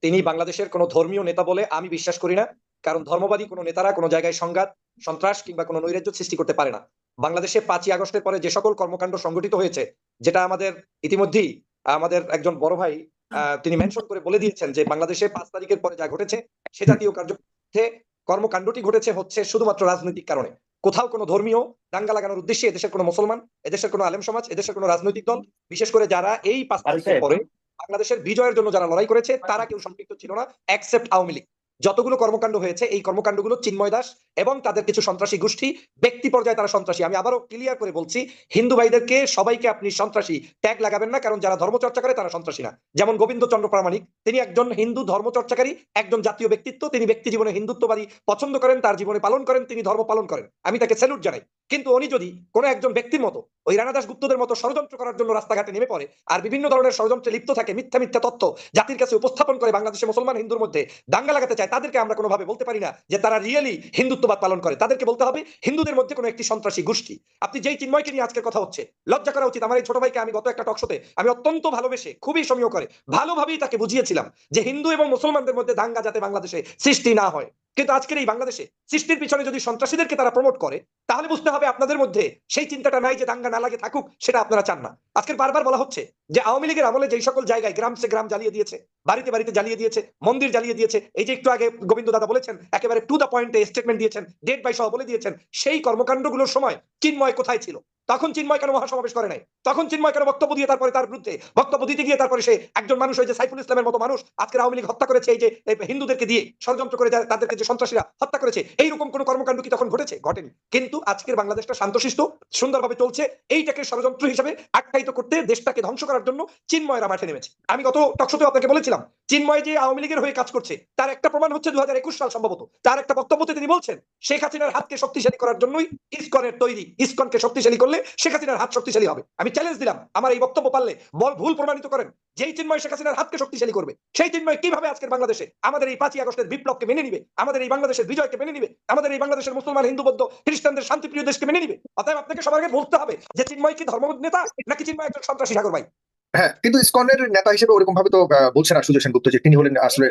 তিনি বাংলাদেশের কোনো ধর্মীয় নেতা বলে আমি বিশ্বাস করি না কারণ ধর্মবাদী কোনো নেতারা কোনো জায়গায় সংঘাত সন্ত্রাস কিংবা কোনো নৈরাজ্য সৃষ্টি করতে পারে না। বাংলাদেশে পাঁচই আগস্টের পরে যে সকল কর্মকাণ্ড সংগঠিত হয়েছে যেটা আমাদের ইতিমধ্যেই আমাদের একজন বড় ভাই আহ, তিনি মেনশন করে বলে দিয়েছেন যে বাংলাদেশে পাঁচ তারিখের পরে যা ঘটেছে সে জাতীয় কার্যক্রমে কর্মকাণ্ডটি ঘটেছে হচ্ছে শুধুমাত্র রাজনৈতিক কারণে। কোথাও কোনো ধর্মীয় দাঙ্গা লাগানোর উদ্দেশ্যে এদেশের কোনো মুসলমান এদেশের কোনো আলেম সমাজ এদেশের কোনো রাজনৈতিক দল বিশেষ করে যারা এই পাঁচ তারিখের পরে বাংলাদেশের বিজয়ের জন্য যারা লড়াই করেছে তারা কেউ সম্পৃক্ত ছিল না অ্যাকসেপ্ট আওয়ামী লীগ। যতগুলো কর্মকাণ্ড হয়েছে, এই কর্মকাণ্ডগুলো চিন্ময় দাস এবং তাদের কিছু সন্ত্রাসী গোষ্ঠী, ব্যক্তি পর্যায়ে তারা সন্ত্রাসী। আমি আবারও ক্লিয়ার করে বলছি, হিন্দু ভাইদেরকে সবাইকে আপনি সন্ত্রাসী ট্যাগ লাগাবেন না, কারণ যারা ধর্মচর্চা করে তারা সন্ত্রাসী না। যেমন গোবিন্দ চন্দ্র প্রামাণিক, তিনি একজন হিন্দু ধর্মচর্চাকারী, একজন জাতীয় ব্যক্তিত্ব, তিনি ব্যক্তি জীবনে হিন্দুত্ববাদী পছন্দ করেন, তার জীবনে পালন করেন, তিনি ধর্ম পালন করেন। আমি তাকে স্যালুট জানাই। কিন্তু উনি যদি কোনো একজন ব্যক্তির মতো, ওই রানাদাস গুপ্তদের মতো ষড়যন্ত্র করার জন্য রাস্তাঘাটে নেমে পড়ে, আর বিভিন্ন ধরনের ষড়যন্ত্রে লিপ্ত থাকে মিথ্যা মিথ্যা তথ্য জাতির কাছে উপস্থাপন করে বাংলাদেশের মুসলমান হিন্দুর মধ্যে, দাঙ্গা লাগাতে চায় তাদেরকে আমরা কোনোভাবে বলতে পারি না যে তারা রিয়েলি হিন্দুত্ববাদ পালন করে। তাদেরকে বলতে হবে, হিন্দুদের মধ্যে কোনো একটি সন্ত্রাসী গোষ্ঠী। আপনি যেই চিন্ময়কে নিয়ে আজকের কথা হচ্ছে, লজ্জা করা উচিত। আমার এই ছোট ভাইকে আমি গত একটা টকশোতে আমি অত্যন্ত ভালোবেসে, খুবই সমীহ করে, ভালোভাবেই তাকে বুঝিয়েছিলাম যে হিন্দু এবং মুসলমানদের মধ্যে দাঙ্গা যাতে বাংলাদেশে সৃষ্টি না হয়। কিন্তু আজকের এই বাংলাদেশে সৃষ্টির পিছনে যদি সন্ত্রাসীদেরকে তারা প্রমোট করে, তাহলে বুঝতে হবে আপনাদের মধ্যে সেই চিন্তাটা নাই যে দাঙ্গা না লাগে থাকুক, সেটা আপনারা চান না। আজকের বারবার বলা হচ্ছে যে আওয়ামী লীগের আমলে যেই সকল জায়গায় গ্রাম সে গ্রাম জ্বালিয়ে দিয়েছে, বাড়িতে বাড়িতে জ্বালিয়ে দিয়েছে, মন্দির জ্বালিয়ে দিয়েছে, এই যে একটু আগে গোবিন্দ দাদা বলেছেন, একেবারে টু দা পয়েন্টে স্টেটমেন্ট দিয়েছেন ডেট বাই সহ বলে দিয়েছেন, সেই কর্মকাণ্ডগুলোর সময় চিন্ময় কোথায় ছিল? তখন চিন্ময় কেন মহাসমাবেশ করে নাই? তখন চিন্ময় কেন বক্তব্য দিয়ে তারপরে তার বিরুদ্ধে বক্তব্য দিতে গিয়ে তারপরে সে একজন মানুষ হয়েছে সাইফুল ইসলামের মতো মানুষ আজকে আওয়ামী লীগ হত্যা করেছে, এই যে হিন্দুদেরকে দিয়ে ষড়যন্ত্র করে তাদেরকে যে সন্ত্রাসীরা হত্যা করেছে, এইরকম কোন কর্মকাণ্ড কি তখন ঘটেছে? ঘটেনি। কিন্তু আজকের বাংলাদেশটা শান্তশিষ্ট, সুন্দরভাবে চলছে। এইটাকে ষড়যন্ত্র হিসেবে আখ্যায়িত করতে দেশটাকে ধ্বংস করার জন্য চিন্ময়রা মাঠে নেমেছে। আমি গত টকশোতে আপনাকে বলেছিলাম, চিন্ময় যে আওয়ামী লীগের হয়ে কাজ করছে, তার একটা প্রমাণ হচ্ছে দু হাজার একুশ সাল সম্ভবত। তার একটা বক্তব্যতে তিনি বলছেন, শেখ হাসিনার হাতকে শক্তিশালী করার জন্যই ইসকনের তৈরি, ইসকনকে শক্তিশালী করলে শেখ হাসিনার হাত শক্তিশালী হবে। আমি চ্যালেঞ্জ দিলাম, আমার এই বক্তব্য পারলে বল ভুল প্রমাণিত করেন। যেই চিন্ময় শেখ হাসিনার হাতকে শক্তিশালী করবে, সেই চিন্ময় কীভাবে আজকের বাংলাদেশে আমাদের এই পাঁচই আগস্টের বিপ্লবকে মেনে নিবে, আমাদের এই বাংলাদেশের বিজয়কে মেনে নিবে, আমাদের এই বাংলাদেশের মুসলমান, হিন্দু, বৌদ্ধ, খ্রিস্টানদের শান্তিপ্রিয় দেশকে মেনে নিবে? অতএব আপনাকে সবার আগে বলতে হবে যে চিন্ময় কি ধর্ম নেতা নাকি চিন্ময় একজন সন্ত্রাসী, সাগর ভাই? হ্যাঁ কিন্তু ইসকনের নেতা হিসেবে ওরকম ভাবে তো বলছেন না সুজয় সেনগুপ্ত যে তিনি হলেন আসলে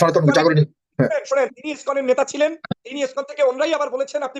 সনাতন জাগরণী। শোনেন, তিনি ইসকনের নেতা ছিলেন তিনি ইসকন থেকে আবার বলেছেন আপনি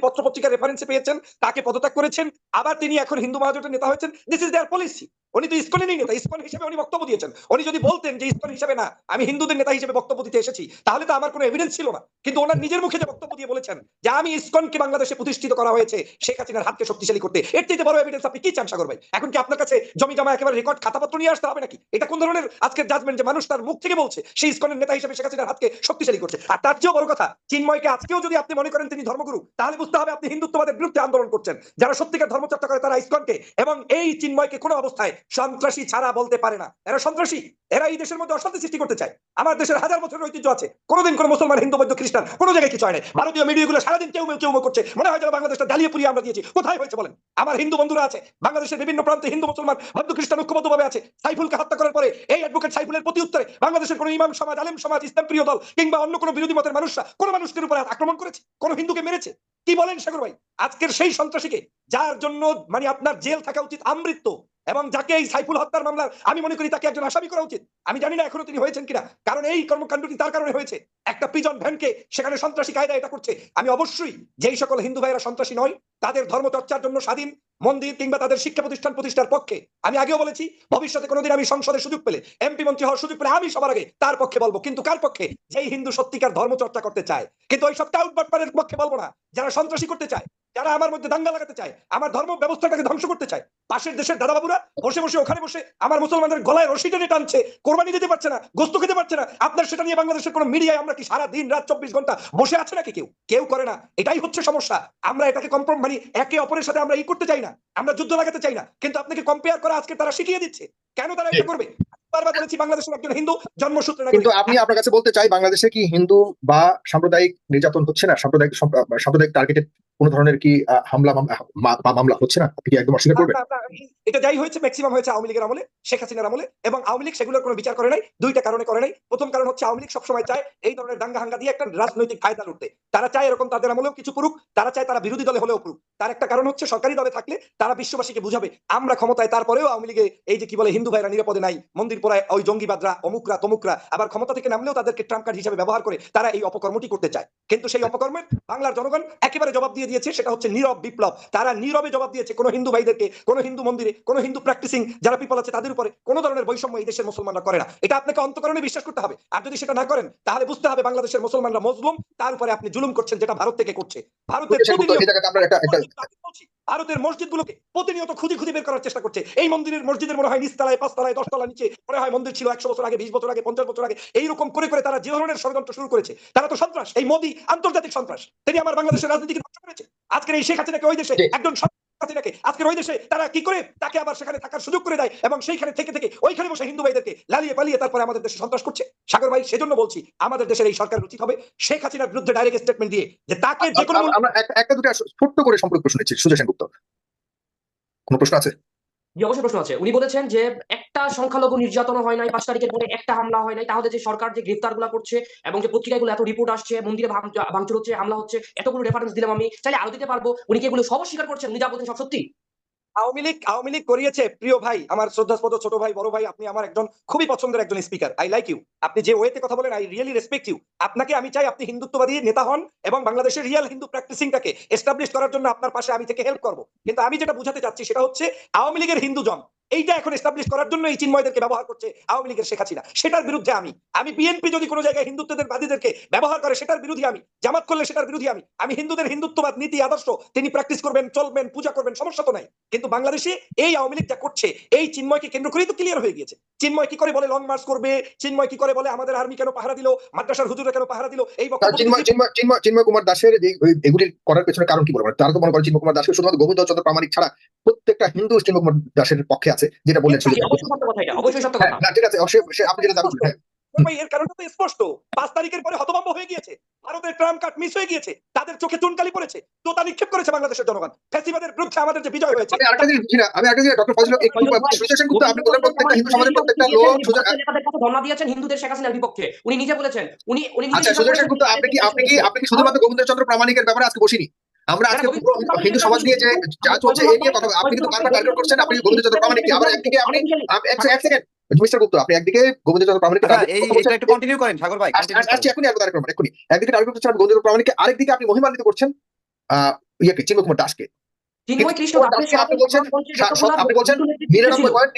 পেয়েছেন তাকে পদত্যাগ করেছেন আবার তিনি এখন হিন্দু মহাজোটের নেতা হয়েছেন দিস ইজ দেয়ার পলিসি উনি তো ইসকনেরই নেতা ইসকন হিসেবে উনি বক্তব্য দিয়েছেন। উনি যদি বলতেন যে ইসকন হিসেবে না আমি হিন্দুদের নেতা হিসেবে বক্তব্য দিতে এসেছি তাহলে তো আমার কোনো এভিডেন্স ছিল না। কিন্তু ওনার নিজের মুখে যে বক্তব্য দিয়ে বলেছেন যে আমি ইসকনকে বাংলাদেশে প্রতিষ্ঠিত করা হয়েছে শেখ হাসিনার হাতকে শক্তিশালী করতে এর চাইতে বড় এভিডেন্স আপনি কি চান সাগর ভাই? এখন কি আপনার কাছে জমি জমা একেবারে রেকর্ড খাতাপত্র নিয়ে আসতে হবে নাকি? এটা কোন ধরনের আজকের জাজমেন্ট যে মানুষ তার মুখ থেকে বলছে সেই ইসকনের নেতা হিসেবে শেখ হাসিনার হাতকে শক্তিশালী করছে? আর তার চেয়েও বড় কথা, চিন্ময়কে আজকেও যদি আপনি মনে করেন তিনি ধর্মগুরু, তাহলে বুঝতে হবে আপনি হিন্দুত্ববাদের বিরুদ্ধে আন্দোলন করছেন। যারা সত্যিকার ধর্মচর্চা করে তারা ইসকনকে, এবং এই চিন্ময়কে কোনো অবস্থায় সন্ত্রাসী ছাড়া বলতে পারে না। এরা সন্ত্রাসী, এরা এই দেশের মধ্যে অশান্তি সৃষ্টি করতে চায়। আমার দেশের হাজার বছরের ঐতিহ্য আছে। কোনোদিন কোনো মুসলমান, হিন্দু, বৌদ্ধ, খ্রিস্টান কোনো জায়গায় কিছু হয় না ভারতীয় মিডিয়াগুলো সারাদিন কেউ কেউ করছে। মনে হয় যেন বাংলাদেশটা জ্বালিয়ে পুড়িয়ে আমরা দিয়েছি। কোথায় হয়েছে বলেন? আমার হিন্দু বন্ধুরা আছে। বাংলাদেশের বিভিন্ন প্রান্তে হিন্দু, মুসলমান, বৌদ্ধ, খ্রিস্টান ঐক্যবদ্ধভাবে আছে। সাইফুলকে হত্যা করার পরে এই অ্যাডভোকেট সাইফুলের প্রতি উত্তরে বাংলাদেশের কোনো ইমাম সমাজ, আলেম সমাজ, ইসলাম প্রিয় দল কিংবা অন্য কোনো বিরোধী মতের মানুষরা কোন মানুষের উপরে আক্রমণ করেছে? কোন হিন্দুকে মেরেছে? কি বলেন সাগর ভাই? আজকের সেই সন্ত্রাসীকে, যার জন্য মানে আপনার জেল থাকা উচিত আমৃত্য এবং যাকে এই সাইফুল হত্যার মামলার, আমি মনে করি তাকে একজন আসামি করা উচিত। আমি জানি না এখনও তিনি হয়েছেন কিনা। কারণ এই কর্মকাণ্ডটি তার কারণে হয়েছে। একটা প্রিজন ভ্যানকে সেখানে সন্ত্রাসী কায়দা এটা করছে। আমি অবশ্যই যেই সকল হিন্দু ভাইরা সন্ত্রাসী নয় তাদের ধর্ম চর্চার জন্য স্বাধীন মন্দির কিংবা তাদের শিক্ষা প্রতিষ্ঠান প্রতিষ্ঠার পক্ষে। আমি আগেও বলেছি, ভবিষ্যতে কোনোদিন আমি সংসদে সুযোগ পেলে এমপি মন্ত্রী হওয়ার সুযোগ পেলে আমি সবার আগে তার পক্ষে বলব। কিন্তু কার পক্ষে? যেই হিন্দু সত্যিকার ধর্ম চর্চা করতে চায়। কিন্তু ওই সব টাউট পক্ষে বলব না। যারা সন্ত্রাসী করতে চায়, যারা আমার মধ্যে দাঙ্গা লাগাতে চায়, আমার ধর্ম ব্যবস্থাটাকে ধ্বংস করতে চায়, পাশের দেশের দাদাবাবুরা বসে বসে ওখানে বসে আমার মুসলমানদের গলায় রশি টেনে টানছে, কোরবানি দিতে পারছে না, গোস্ত খেতে পারছে না, আপনার সেটা নিয়ে বাংলাদেশের কোনো মিডিয়ায় আমরা কি সারা দিন রাত চব্বিশ ঘণ্টা বসে আছে নাকি কেউ? কেউ করে না। এটাই হচ্ছে সমস্যা। আমরা এটাকে কম্প্রম মানে একে অপরের সাথে আমরা ই করতে চাই না আমরা যুদ্ধ লাগাতে চাই না কিন্তু আপনাকে কম্পেয়ার করা আজকে তারা শিখিয়ে দিচ্ছে। কেন তারা এটা করবে? বারবার বলেছি বাংলাদেশের একজন হিন্দু জন্মসূত্রে কিন্তু আপনি আপনার কাছে বলতে চাই বাংলাদেশে কি হিন্দু বা সাম্প্রদায়িক নির্যাতন হচ্ছে না? সাম্প্রদায়িক সম্প- সাম্প্রদায়িক টার্গেটেড কোন ধরনের কি হামলা মামলা হচ্ছে না? আপনি কি একদম অস্বীকার করবেন? এটা যাই হয়েছে ম্যাক্সিমাম হয়েছে আওয়ামী লীগের আমলে শেখ হাসিনার আমলে এবং আওয়ামী লীগ সেগুলোর কোনো বিচার করে নাই দুইটা কারণে করে নাই। প্রথম কারণ হচ্ছে আওয়ামী লীগ সবসময় চায় এই ধরনের দাঙ্গা হাঙ্গা দিয়ে একটা রাজনৈতিক ফায়দা লুটতে। তারা চায় এরকম তাদের আমলেও কিছু করুক তারা চায় তারা বিরোধী দলে হলেও করুক। তার একটা কারণ হচ্ছে সরকারি দলে থাকলে তারা বিশ্ববাসীকে বুঝাবে আমরা ক্ষমতায় তারপরেও আওয়ামী লীগে এই যে কি বলে হিন্দু ভাইরা নিরাপদে নাই মন্দির পোড়ায় ওই জঙ্গিবাদরা অমুকরা তমুকরা আবার ক্ষমতা থেকে নামলেও তাদেরকে ট্রাম্প কার্ড হিসেবে ব্যবহার করে তারা এই অপকর্মটি করতে চায়। কিন্তু সেই অপকর্মের বাংলার জনগণ একেবারে জবাব দিয়ে দিয়েছে সেটা হচ্ছে নীরব বিপ্লব। তারা নীরবে জবাব দিয়েছে কোনো হিন্দু ভাইদেরকে কোনো হিন্দু মন্দিরে কোনো হিন্দু প্র্যাকটিসিং যারা পিপল আছে তাদের উপরে। কোনো ধরনের বৈষম্য এই দেশের মুসলমানরা করে না। এটা আপনাকে অন্তকরণে বিশ্বাস করতে হবে। আর যদি সেটা না করেন তাহলে বুঝতে হবে বাংলাদেশের মুসলমানরা মজলুম। তার উপরে আপনি জুলুম করছেন যেটা ভারত থেকে করছে। ভারতের ভারতের মসজিদগুলোকে প্রতিনিয়ত খুঁজে খুঁজে বের করার চেষ্টা করছে। এই মন্দিরের মসজিদের মনে হয় নিচতলায় পাঁচতলায় দশতলা নিচে মনে হয় মন্দির ছিল একশো বছর আগে বিশ বছর আগে পঞ্চাশ বছর আগে। এইরকম করে করে তারা যে ধরনের ষড়যন্ত্র শুরু করেছে তারা তো সন্ত্রাস। এই মোদী আন্তর্জাতিক সন্ত্রাস। তিনি আমার বাংলাদেশের রাজনীতিকে করেছে আজকের এই শেখ হাসিনাকে ওই দেশে একজন হাসিনাকে আজকের ওই দেশে তারা কি করে তাকে আবার সেখানে থাকার সুযোগ করে দেয় এবং সেইখানে থেকে থেকে ওইখানে বসে হিন্দু ভাইদেরকে লালিয়ে পালিয়ে তারপরে আমাদের দেশে সন্ত্রাস করছে? সাগর ভাই সেজন্য বলছি আমাদের দেশের এই সরকার উচিত হবে শেখ হাসিনার বিরুদ্ধে ডাইরেক্ট স্টেটমেন্ট দিয়ে যে তাকে যে কোনো আমরা- একটা- একটা দুটো ছোট্ট করে সম্পর্ক শুনেছি সুজয় সেনগুপ্ত। কোনো প্রশ্ন আছে? জি, অবশ্যই প্রশ্ন আছে। উনি বলেছেন যে, একটা সংখ্যালঘু নির্যাতন হয় নাই, পাঁচ তারিখের পরে একটা হামলা হয় নাই, তাহলে যে সরকার যে গ্রেফতারগুলা করছে এবং যে পত্রিকাগুলো এত রিপোর্ট আসছে, মন্দিরে ভাঙ- ভাঙচুর হচ্ছে, হামলা হচ্ছে, এতগুলো রেফারেন্স দিলাম আমি, চাইলে আরও দিতে পারব। উনি কি এগুলো সব স্বীকার করছেন? উনি যা বলছেন সব সত্যি? আওয়ামী লীগ আওয়ামী লীগ করিয়েছে, প্রিয় ভাই, আমার শ্রদ্ধাস্পদ ছোট ভাই, বড় ভাই, আপনি আমার একজন খুবই পছন্দের একজন স্পিকার আই লাইক ইউ আপনি যে ওয়েতে কথা বলেন আই রিয়েলি রেসপেক্ট ইউ আপনাকে আমি চাই আপনি হিন্দুত্ববাদী নেতা হন এবং বাংলাদেশের রিয়েল হিন্দু প্র্যাকটিসিংটাকে এস্টাবলিশ করার জন্য আপনার পাশে আমি থেকে হেল্প করব। কিন্তু আমি যেটা বুঝাতে চাচ্ছি সেটা হচ্ছে, আওয়ামী লীগের হিন্দুজন এইটা এখন এস্টাবলিশ করার জন্য এই চিন্ময়দেরকে ব্যবহার করছে আওয়ামী লীগের শেখ হাসিনা। সেটার বিরুদ্ধে আমি আমি বিএনপি যদি কোনো জায়গায় হিন্দুত্বদের বাদীদেরকে ব্যবহার করে সেটার বিরোধী আমি জামাত করলে সেটার বিরোধী আমি। আমি হিন্দুদের হিন্দুত্ববাদ নীতি আদর্শ তিনি প্র্যাকটিস করবেন চলবেন পূজা করবেন সমস্যা তো নাই। কিন্তু বাংলাদেশে এই আওয়ামী লীগ যা করছে এই চিন্ময়কে কেন্দ্র করেই তো ক্লিয়ার হয়ে গিয়েছে। চিন্ময় কি করে বলে লং মার্চ করবে? চিন্ময় কি করে বলে আমাদের আর্মি কেন পাহারা দিল? মাদ্রাসার হুজুরা কেন পাহারা দিল? এই চিন্ময় কুমার দাসের এগুলি করার পেছনে কারণ কি বলবেন তারা তো মনে করেন চিন্ময় কুমার দাসকে শুধুমাত্র গোবিন্দ চন্দ্র প্রামাণিক ছাড়া প্রত্যেকটা হিন্দু চিন্ময় কুমার দাসের পক্ষে আছে। যেটা অবশ্যই সত্য কথা হ্যাঁ কথা না ঠিক আছে আপনি যেটা দাবি হ্যাঁ ভাই, এর কারণটা তো স্পষ্ট পাঁচ তারিখের পরে হতভম্ব হয়ে গিয়েছে ভারতের কার্ড মিস হয়ে গিয়েছে তাদের চোখে চুনকালি পড়েছে তোতা নিক্ষেপ করেছে বাংলাদেশের জনগণ ফ্যাসিবাদের বিরুদ্ধে আমাদের যে বিজয় হয়েছে আমি আরেকটা জিনিস বুঝি না আমি একটা জিনিস ডক্টর ফজল একটু সুজয় সেনগুপ্ত আপনি বলেন প্রত্যেকটা হিন্দু সমাজের প্রত্যেকটা লোক সুজয় ভারতের নেতাদের কাছে ধর্ণা দিয়েছেন হিন্দুদের শেখ হাসিনার বিপক্ষে উনি নিজে বলেছেন উনি উনি আচ্ছা সেনগুপ্ত আপনি কি আপনি কি আপনি কি শুধুমাত্র গোবিন্দ চন্দ্র প্রামাণিকের ব্যাপারে আজকে বসিনি আমরা আজকে হিন্দু সমাজ নিয়ে যে যা চলছে এই নিয়ে কথা আপনি কিন্তু বারবার টার্গেট করছেন আপনি গোবিন্দ চন্দ্র প্রামাণিককে আবার একদিকে আপনি এক এক সেকেন্ড মিস্টার গুপ্ত আপনি একদিকে গোবিন্দ চন্দ্র প্রামাণিককে target এই করছেন। এটা একটু কন্টিনিউ করেন সাগর ভাই আস- আস- আসছি এখনই একবার একবার এখনই একদিকে টার্গেট করছেন গোবিন্দ চন্দ্র প্রামাণিককে আরেকদিকে আপনি মহিমান্বিত করছেন আহ চিন্ময় কুমার দাসকে চিন্ময় কৃষ্ণ কিন্তু আপনি বলছেন আপনি বলছেন নিরানব্বই পয়েন্ট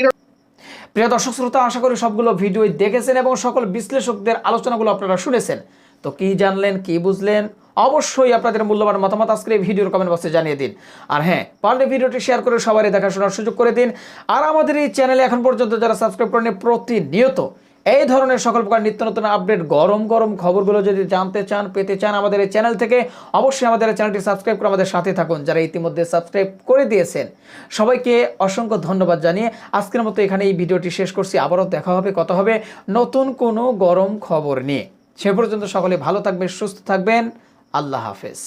প্রিয় দর্শক শ্রোতা আশা করি সবগুলো ভিডিও দেখেছেন এবং সকল বিশ্লেষকদের আলোচনাগুলো আপনারা শুনেছেন। তো কি জানলেন কি বুঝলেন? অবশ্যই আপনাদের মূল্যবান মতামত আজকে এই ভিডিওর কমেন্ট বক্সে জানিয়ে দিন। আর হ্যাঁ পারলে ভিডিওটি শেয়ার করে সবারই দেখাশোনার সুযোগ করে দিন। আর আমাদের এই চ্যানেলে এখন পর্যন্ত যারা সাবস্ক্রাইব করেন প্রতিনিয়ত এই ধরনের সকল প্রকার নিত্য নতুন আপডেট গরম গরম খবরগুলো যদি জানতে চান, পেতে চান আমাদের এই চ্যানেল থেকে, অবশ্যই আমাদের চ্যানেলটি সাবস্ক্রাইব করে আমাদের সাথে থাকুন। যারা ইতিমধ্যে সাবস্ক্রাইব করে দিয়েছেন, সবাইকে অসংখ্য ধন্যবাদ জানিয়ে আজকের মতো এখানে এই ভিডিওটি শেষ করছি। আবারও দেখা হবে, কথা হবে নতুন কোনো গরম খবর নিয়ে। সে পর্যন্ত সকলে ভালো থাকবেন, সুস্থ থাকবেন। আল্লাহ হাফেজ।